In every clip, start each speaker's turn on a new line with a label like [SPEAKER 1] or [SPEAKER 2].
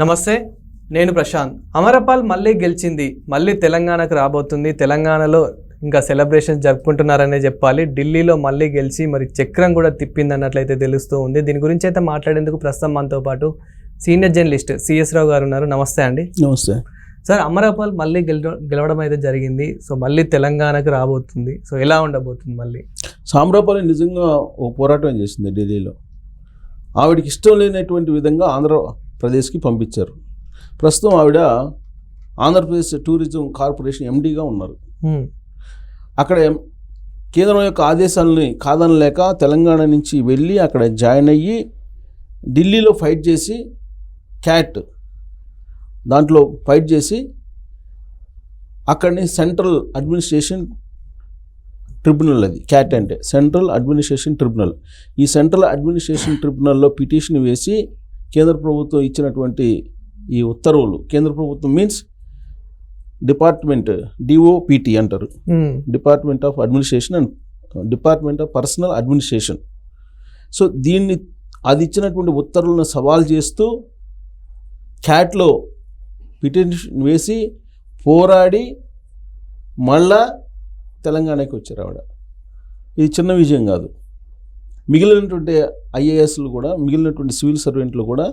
[SPEAKER 1] నమస్తే నేను ప్రశాంత్. అమరపాల్ మళ్ళీ గెలిచింది. మళ్ళీ తెలంగాణకు రాబోతుంది. తెలంగాణలో ఇంకా సెలబ్రేషన్ జరుపుకుంటున్నారనే చెప్పాలి. ఢిల్లీలో మళ్ళీ గెలిచి మరి చక్రం కూడా తిప్పింది అన్నట్లయితే తెలుస్తూ ఉంది. దీని గురించి అయితే మాట్లాడేందుకు ప్రస్తుతం మనతో పాటు సీనియర్ జర్నలిస్ట్ సిఎస్ రావు గారు ఉన్నారు. నమస్తే అండి.
[SPEAKER 2] నమస్తే.
[SPEAKER 1] సార్ అమరపాల్ మళ్ళీ గెలవ గెలవడం అయితే జరిగింది. సో మళ్ళీ తెలంగాణకు రాబోతుంది. సో ఎలా ఉండబోతుంది మళ్ళీ?
[SPEAKER 2] సామ్రాపల్లి నిజంగా ఓ పోరాటం చేసింది ఢిల్లీలో. ఆవిడకి ఇష్టం లేనటువంటి విధంగా ఆంధ్రప్రదేశ్కి పంపించారు. ప్రస్తుతం ఆవిడ ఆంధ్రప్రదేశ్ టూరిజం కార్పొరేషన్ ఎండీగా ఉన్నారు. అక్కడ కేంద్రం యొక్క ఆదేశాలని కాదనలేక తెలంగాణ నుంచి వెళ్ళి అక్కడ జాయిన్ అయ్యి ఢిల్లీలో ఫైట్ చేసి క్యాట్ దాంట్లో ఫైట్ చేసి అక్కడిని సెంట్రల్ అడ్మినిస్ట్రేషన్ ట్రిబ్యునల్ అది క్యాట్ అంటే సెంట్రల్ అడ్మినిస్ట్రేషన్ ట్రిబ్యునల్. ఈ సెంట్రల్ అడ్మినిస్ట్రేషన్ ట్రిబ్యునల్లో పిటిషన్ వేసి కేంద్ర ప్రభుత్వం ఇచ్చినటువంటి ఈ ఉత్తర్వులు కేంద్ర ప్రభుత్వం మీన్స్ డిపార్ట్మెంట్ డిఓపిటి అంటారు. Department of administration and department of personnel administration so దీన్ని అది ఇచ్చినటువంటి ఉత్తర్వులను సవాల్ చేస్తూ క్యాట్లో పిటిషన్ వేసి పోరాడి మళ్ళా తెలంగాణకి వచ్చారు ఆవిడ. ఇది చిన్న విజయం కాదు. మిగిలినటువంటి ఐఏఎస్లు కూడా మిగిలినటువంటి సివిల్ సర్వెంట్లు కూడా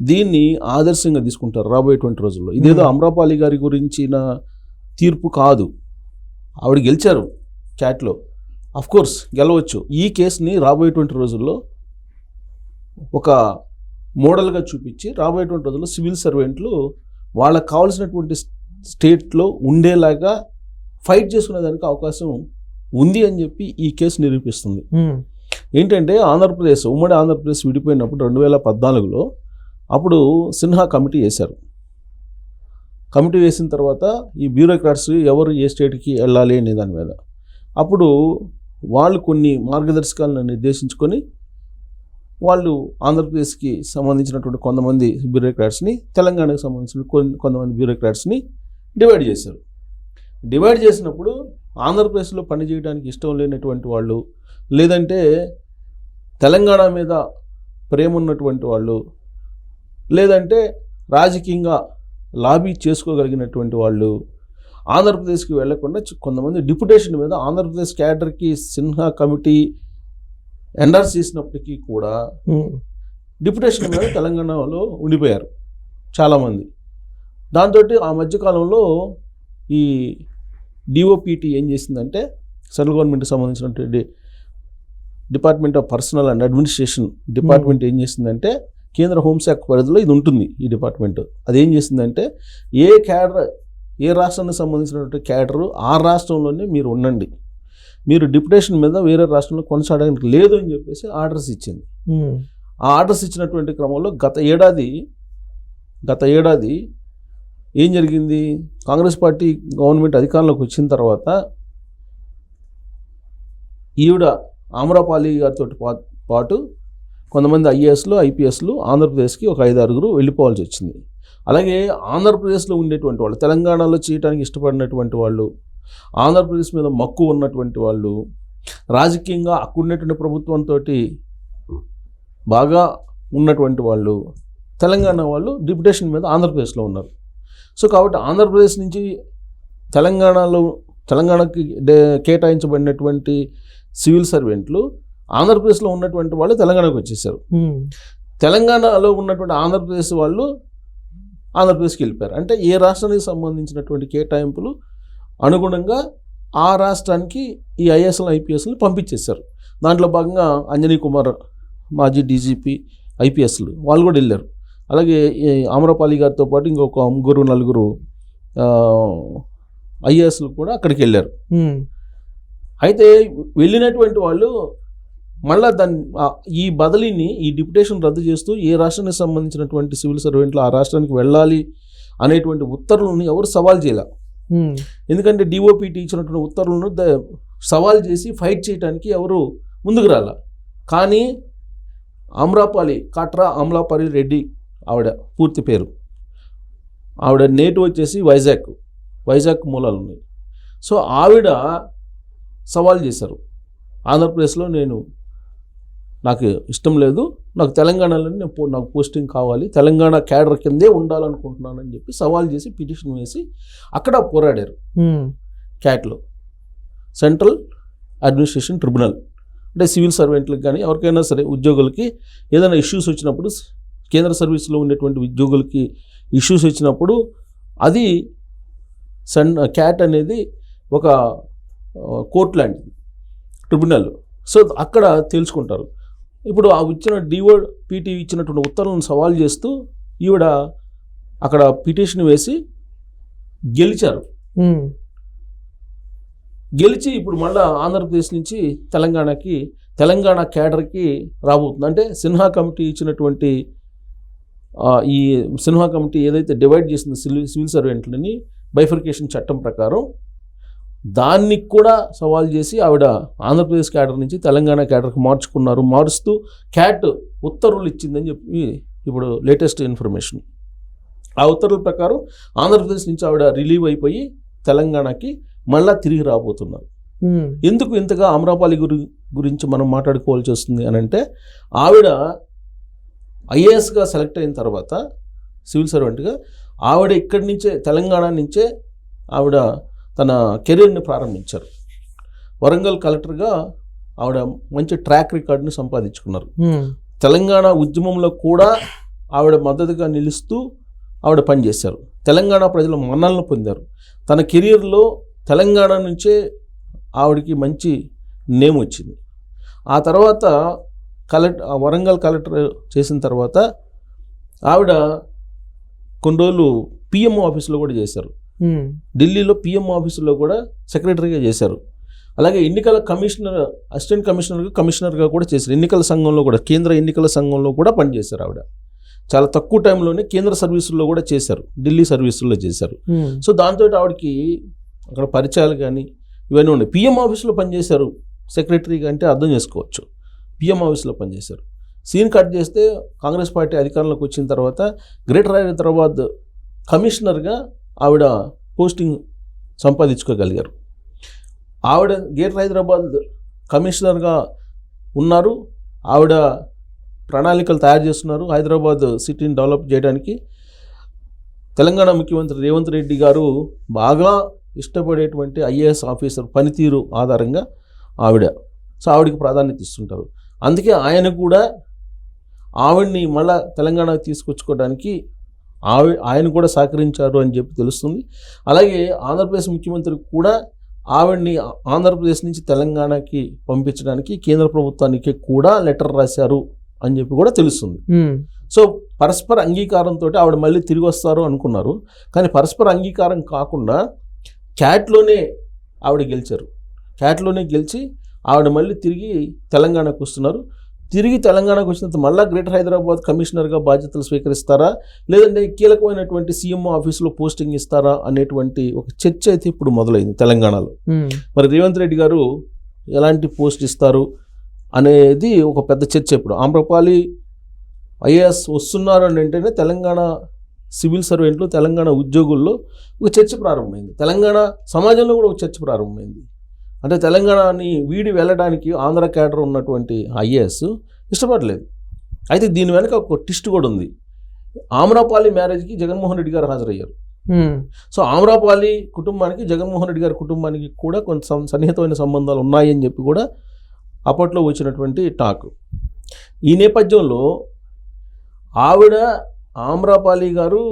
[SPEAKER 2] దీన్ని ఆదర్శంగా తీసుకుంటారు రాబోయేటువంటి రోజుల్లో. ఇదేదో. అమరాపాలి గారి గురించిన తీర్పు కాదు. ఆవిడ గెలిచారు క్యాట్లో కోర్స్ గెలవచ్చు. ఈ కేసుని రాబోయేటువంటి రోజుల్లో ఒక మోడల్గా చూపించి రాబోయేటువంటి రోజుల్లో సివిల్ సర్వెంట్లు వాళ్ళకి కావాల్సినటువంటి స్టేట్లో ఉండేలాగా ఫైట్ చేసుకునే దానికి అవకాశం ఉంది అని చెప్పి ఈ కేసు నిరూపిస్తుంది. ఏంటంటే ఆంధ్రప్రదేశ్ ఉమ్మడి ఆంధ్రప్రదేశ్ విడిపోయినప్పుడు రెండు వేల పద్నాలుగులో అప్పుడు సిన్హా కమిటీ వేశారు. కమిటీ వేసిన తర్వాత ఈ బ్యూరోక్రాట్స్ ఎవరు ఏ స్టేట్కి వెళ్ళాలి అనే దాని మీద. అప్పుడు వాళ్ళు కొన్ని మార్గదర్శకాలను నిర్దేశించుకొని వాళ్ళు ఆంధ్రప్రదేశ్కి సంబంధించినటువంటి కొంతమంది బ్యూరోక్రాట్స్ని తెలంగాణకు సంబంధించిన కొంతమంది బ్యూరోక్రాట్స్ని డివైడ్ చేశారు. డివైడ్ చేసినప్పుడు ఆంధ్రప్రదేశ్లో పనిచేయడానికి ఇష్టం లేనటువంటి వాళ్ళు లేదంటే తెలంగాణ మీద ప్రేమ ఉన్నటువంటి వాళ్ళు లేదంటే రాజకీయంగా లాబీ చేసుకోగలిగినటువంటి వాళ్ళు ఆంధ్రప్రదేశ్కి వెళ్ళకుండా కొంతమంది డిప్యుటేషన్ మీద ఆంధ్రప్రదేశ్ క్యాడర్కి సిన్హా కమిటీ ఎండర్స్ చేసినప్పటికీ కూడా. డిప్యుటేషన్ మీద తెలంగాణలో ఉండిపోయారు చాలామంది దాంతో ఆ మధ్యకాలంలో ఈ డిఓపిటి ఏం చేసిందంటే సెంట్రల్ గవర్నమెంట్కి సంబంధించినటువంటి department of personnel and administration department ఏం చేసిందంటే కేంద్ర హోంశాఖ పరిధిలో ఇది ఉంటుంది ఈ డిపార్ట్మెంట్. అది ఏం చేసిందంటే ఏ క్యాడర్ ఏ రాష్ట్రానికి సంబంధించినటువంటి క్యాడరు ఆ రాష్ట్రంలోనే మీరు ఉండండి. మీరు డిప్యుటేషన్ మీద వేరే రాష్ట్రంలో కొనసాగడానికి లేదు అని చెప్పేసి ఆర్డర్స్ ఇచ్చింది. ఆ ఆర్డర్స్ ఇచ్చినటువంటి క్రమంలో గత ఏడాది గత ఏడాది ఏం జరిగింది? కాంగ్రెస్ పార్టీ గవర్నమెంట్ అధికారంలోకి వచ్చిన తర్వాత ఈవిడ ఆమ్రపాలి గారితో పా- పాటు కొంతమంది ఐఏఎస్లు ఐపీఎస్లు ఆంధ్రప్రదేశ్కి ఒక ఐదు ఆరుగురు వెళ్ళిపోవాల్సి వచ్చింది. అలాగే ఆంధ్రప్రదేశ్లో ఉండేటువంటి వాళ్ళు తెలంగాణలో చేయడానికి ఇష్టపడినటువంటి వాళ్ళు ఆంధ్రప్రదేశ్ మీద మక్కువ ఉన్నటువంటి వాళ్ళు రాజకీయంగా అక్కడున్నటువంటి ప్రభుత్వంతో బాగా ఉన్నటువంటి వాళ్ళు తెలంగాణ వాళ్ళు డిప్యుటేషన్ మీద ఆంధ్రప్రదేశ్లో ఉన్నారు. సో కాబట్టి ఆంధ్రప్రదేశ్ నుంచి తెలంగాణలో తెలంగాణకి కేటాయించబడినటువంటి సివిల్ సర్వెంట్లు ఆంధ్రప్రదేశ్లో ఉన్నటువంటి వాళ్ళు తెలంగాణకు వచ్చేసారు. తెలంగాణలో ఉన్నటువంటి ఆంధ్రప్రదేశ్ వాళ్ళు ఆంధ్రప్రదేశ్కి వెళ్ళిపోయారు. అంటే ఏ రాష్ట్రానికి సంబంధించినటువంటి కేటాయింపులు అనుగుణంగా ఆ రాష్ట్రానికి ఈ ఐఎస్ఎల్ ఐపీఎస్లు పంపించేశారు. దాంట్లో భాగంగా అంజనీ కుమార్ మాజీ డీజీపీ ఐపీఎస్లు వాళ్ళు కూడా వెళ్ళారు. అలాగే ఈ ఆమ్రపాలి గారితో పాటు ఇంకొక ముగ్గురు నలుగురు ఐఏఎస్లు కూడా అక్కడికి వెళ్ళారు. అయితే వెళ్ళినటువంటి వాళ్ళు మళ్ళా దాన్ని ఈ బదిలీని ఈ డిప్యుటేషన్ రద్దు చేస్తూ ఏ రాష్ట్రానికి సంబంధించినటువంటి సివిల్ సర్వెంట్లు ఆ రాష్ట్రానికి వెళ్ళాలి అనేటువంటి ఉత్తర్వులను ఎవరు సవాల్ చేయలే. ఎందుకంటే డిఓపిటి ఇచ్చినటువంటి ఉత్తర్వులను సవాల్ చేసి ఫైట్ చేయడానికి ఎవరు ముందుకు రాల. కానీ అమ్రాపాలి కాట్రా అమలాపాలి రెడ్డి ఆవిడ పూర్తి పేరు. ఆవిడ నేటు వచ్చేసి వైజాగ్. వైజాగ్ మూలాలు ఉన్నాయి సో ఆవిడ సవాల్ చేశారు. ఆంధ్రప్రదేశ్లో నేను నాకు ఇష్టం లేదు నాకు తెలంగాణలో నేను పో- నాకు పోస్టింగ్ కావాలి తెలంగాణ క్యాడర్ కిందే ఉండాలనుకుంటున్నానని చెప్పి సవాల్ చేసి పిటిషన్ వేసి అక్కడ పోరాడారు. క్యాట్లో. Central administration tribunal. అంటే సివిల్ సర్వెంట్లకు కానీ ఎవరికైనా సరే ఉద్యోగులకి ఏదైనా ఇష్యూస్ వచ్చినప్పుడు కేంద్ర సర్వీస్లో ఉండేటువంటి ఉద్యోగులకి ఇష్యూస్ వచ్చినప్పుడు అది సన్ క్యాట్ అనేది ఒక కోర్ట్ లాంటిది ట్రిబ్యునల్. సో అక్కడ తేల్చుకుంటారు ఇప్పుడు ఆ ఇచ్చిన డివో పీటీ ఇచ్చినటువంటి ఉత్తర్వులను సవాల్ చేస్తూ ఈవిడ అక్కడ పిటిషన్ వేసి గెలిచారు. గెలిచి ఇప్పుడు మళ్ళా ఆంధ్రప్రదేశ్ నుంచి తెలంగాణకి తెలంగాణ క్యాడర్కి రాబోతుంది. అంటే సిన్హా కమిటీ ఇచ్చినటువంటి ఈ సిన్హా కమిటీ ఏదైతే డివైడ్ చేసిందో సివిల్ సివిల్ సర్వెంట్లని బైఫర్కేషన్ చట్టం ప్రకారం దాన్ని కూడా సవాల్ చేసి ఆవిడ ఆంధ్రప్రదేశ్ క్యాడర్ నుంచి తెలంగాణ క్యాడర్కి మార్చుకున్నారు మారుస్తూ క్యాట్ ఉత్తర్వులు ఇచ్చిందని చెప్పి ఇప్పుడు లేటెస్ట్ ఇన్ఫర్మేషన్. ఆ ఉత్తర్వుల ప్రకారం ఆంధ్రప్రదేశ్ నుంచి ఆవిడ రిలీవ్ అయిపోయి తెలంగాణకి మళ్ళా తిరిగి రాబోతున్నారు. ఎందుకు ఇంతగా అమరాపాలి గురి గురించి మనం మాట్లాడుకోవాల్సి వస్తుంది అని అంటే ఆవిడ ఐఏఎస్గా సెలెక్ట్ అయిన తర్వాత సివిల్ సర్వెంట్గా ఆవిడ ఇక్కడి నుంచే తెలంగాణ నుంచే ఆవిడ తన కెరీర్ని ప్రారంభించారు. వరంగల్ కలెక్టర్గా ఆవిడ మంచి ట్రాక్ రికార్డుని సంపాదించుకున్నారు. తెలంగాణ ఉద్యమంలో కూడా ఆవిడ మద్దతుగా నిలుస్తూ ఆవిడ పనిచేశారు. తెలంగాణ ప్రజల మన్నలను పొందారు. తన కెరీర్లో తెలంగాణ నుంచే ఆవిడకి మంచి నేమ్ వచ్చింది. ఆ తర్వాత కలెక్ట్ వరంగల్ కలెక్టర్ చేసిన తర్వాత ఆవిడ కొన్ని రోజులు పిఎంఓ ఆఫీస్లో కూడా చేశారు. ఢిల్లీలో పిఎం ఆఫీసులో కూడా సెక్రటరీగా చేశారు. అలాగే ఎన్నికల కమిషనర్ అసిస్టెంట్ కమిషనర్గా కమిషనర్గా కూడా చేశారు. ఎన్నికల సంఘంలో కూడా కేంద్ర ఎన్నికల సంఘంలో కూడా పనిచేశారు ఆవిడ. చాలా తక్కువ టైంలోనే కేంద్ర సర్వీసుల్లో కూడా చేశారు. ఢిల్లీ సర్వీసుల్లో చేశారు. సో దాంతో ఆవిడకి అక్కడ పరిచయాలు కానీ ఇవన్నీ ఉన్నాయి. పిఎం ఆఫీస్లో పనిచేశారు. సెక్రటరీగా అంటే అర్థం చేసుకోవచ్చు. పిఎం ఆఫీస్లో పనిచేశారు. సీన్ కట్ చేస్తే కాంగ్రెస్ పార్టీ అధికారంలోకి వచ్చిన తర్వాత గ్రేటర్ హైదరాబాద్ కమిషనర్గా ఆవిడ పోస్టింగ్ సంపాదించుకోగలిగారు. ఆవిడ గ్రేటర్ హైదరాబాద్ కమిషనర్గా ఉన్నారు. ఆవిడ ప్రణాళికలు తయారు చేస్తున్నారు. హైదరాబాద్ సిటీని డెవలప్ చేయడానికి. తెలంగాణ ముఖ్యమంత్రి రేవంత్ రెడ్డి గారు బాగా ఇష్టపడేటువంటి ఐఏఎస్ ఆఫీసర్ పనితీరు ఆధారంగా ఆవిడ. సో ఆవిడకి ప్రాధాన్యత ఇస్తుంటారు. అందుకే ఆయన కూడా ఆవిడ్ని మళ్ళా తెలంగాణకు తీసుకొచ్చుకోవడానికి ఆవి ఆయన కూడా సహకరించారు అని చెప్పి తెలుస్తుంది. అలాగే ఆంధ్రప్రదేశ్ ముఖ్యమంత్రి కూడా ఆవిడ్ని ఆంధ్రప్రదేశ్ నుంచి తెలంగాణకి పంపించడానికి కేంద్ర ప్రభుత్వానికి కూడా లెటర్ రాశారు అని చెప్పి కూడా తెలుస్తుంది. సో పరస్పర అంగీకారంతో ఆవిడ మళ్ళీ తిరిగి వస్తారు అనుకున్నారు. కానీ పరస్పర అంగీకారం కాకుండా క్యాట్లోనే ఆవిడ గెలిచారు. క్యాట్లోనే గెలిచి ఆవిడ మళ్ళీ తిరిగి తెలంగాణకు వస్తున్నారు. తిరిగి తెలంగాణకు వచ్చిన తర్వాత మళ్ళా గ్రేటర్ హైదరాబాద్ కమిషనర్గా బాధ్యతలు స్వీకరిస్తారా? లేదంటే కీలకమైనటువంటి సీఎంఓ ఆఫీసులో పోస్టింగ్ ఇస్తారా అనేటువంటి ఒక చర్చ అయితే ఇప్పుడు మొదలైంది తెలంగాణలో. మరి రేవంత్ రెడ్డి గారు ఎలాంటి పోస్ట్ ఇస్తారు అనేది ఒక పెద్ద చర్చ ఇప్పుడు. ఆమ్రపాలి ఐఏఎస్ వస్తున్నారు అని అంటేనే తెలంగాణ సివిల్ సర్వెంట్లు తెలంగాణ ఉద్యోగుల్లో ఒక చర్చ ప్రారంభమైంది. తెలంగాణ సమాజంలో కూడా ఒక చర్చ ప్రారంభమైంది. అంటే తెలంగాణని వీడి వెళ్ళడానికి ఆంధ్ర క్యాడర్ ఉన్నటువంటి ఐఏఎస్ ఇష్టపడలేదు. అయితే దీని వెనక ఒక ట్విస్ట్ కూడా ఉంది. ఆమ్రపాలి మ్యారేజ్కి జగన్మోహన్ రెడ్డి గారు హాజరయ్యారు. సో ఆమ్రాపాలి కుటుంబానికి జగన్మోహన్ రెడ్డి గారి కుటుంబానికి కూడా కొంత సన్నిహితమైన సంబంధాలు ఉన్నాయని చెప్పి కూడా అప్పట్లో వచ్చినటువంటి టాక్. ఈ నేపథ్యంలో ఆవిడ ఆమ్రాపాలి గారు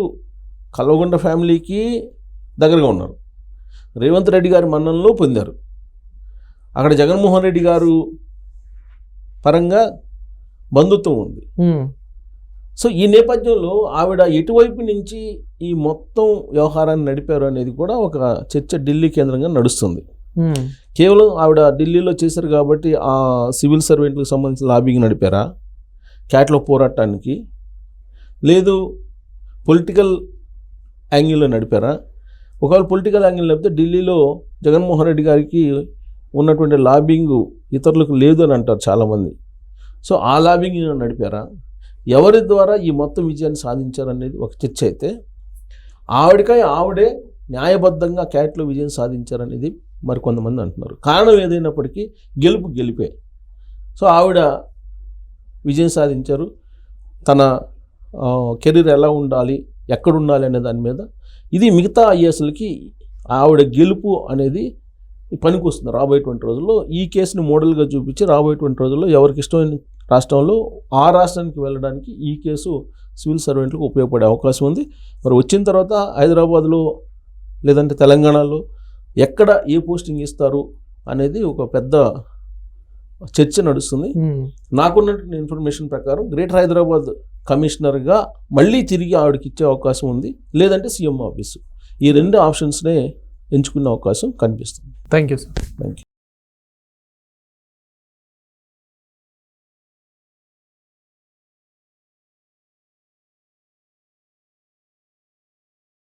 [SPEAKER 2] కల్వగొండ ఫ్యామిలీకి దగ్గరగా ఉన్నారు. రేవంత్ రెడ్డి గారి మన్ననలో పొందారు. అక్కడ జగన్మోహన్ రెడ్డి గారు పరంగా బంధుత్వం ఉంది. సో ఈ నేపథ్యంలో ఆవిడ ఎటువైపు నుంచి ఈ మొత్తం వ్యవహారాన్ని నడిపారు అనేది కూడా ఒక చర్చ ఢిల్లీ కేంద్రంగా నడుస్తుంది. కేవలం ఆవిడ ఢిల్లీలో చేశారు కాబట్టి ఆ సివిల్ సర్వెంట్లకు సంబంధించిన లాబింగ్ నడిపారా? క్యాట్లో పోరాటానికి? లేదు పొలిటికల్ యాంగిల్లో నడిపారా? ఒకవేళ పొలిటికల్ యాంగిల్ నడిపితే ఢిల్లీలో జగన్మోహన్ రెడ్డి గారికి ఉన్నటువంటి లాబింగ్ ఇతరులకు లేదు అని అంటారు చాలామంది. సో ఆ లాబింగ్ నడిపారా? ఎవరి ద్వారా ఈ మొత్తం విజయాన్ని సాధించారనేది ఒక చర్చ అయితే ఆవిడకై ఆవిడే న్యాయబద్ధంగా క్యాట్లో విజయం సాధించారనేది మరి కొంతమంది అంటున్నారు. కారణం ఏదైనప్పటికీ గెలుపు గెలిపే. సో ఆవిడ విజయం సాధించారు. తన కెరీర్ ఎలా ఉండాలి ఎక్కడ ఉండాలి అనే దాని మీద. ఇది మిగతా ఐఏఎస్లకి ఆవిడ గెలుపు అనేది పనికొస్తుంది రాబోయేటువంటి రోజుల్లో. ఈ కేసుని మోడల్గా చూపించి రాబోయేటువంటి రోజుల్లో ఎవరికి ఇష్టమైన రాష్ట్రంలో ఆ రాష్ట్రానికి వెళ్ళడానికి ఈ కేసు సివిల్ సర్వెంట్లకు ఉపయోగపడే అవకాశం ఉంది. మరి వచ్చిన తర్వాత హైదరాబాద్లో లేదంటే తెలంగాణలో ఎక్కడ ఏ పోస్టింగ్ ఇస్తారు అనేది ఒక పెద్ద చర్చ నడుస్తుంది. నాకున్నటువంటి ఇన్ఫర్మేషన్ ప్రకారం గ్రేటర్ హైదరాబాద్ కమిషనర్గా మళ్ళీ తిరిగి ఆవిడకి ఇచ్చే అవకాశం ఉంది. లేదంటే సీఎం ఆఫీసు. ఈ రెండు ఆప్షన్స్నే ఎంచుకునే అవకాశం కనిపిస్తుంది.
[SPEAKER 1] Thank you sir
[SPEAKER 2] thank you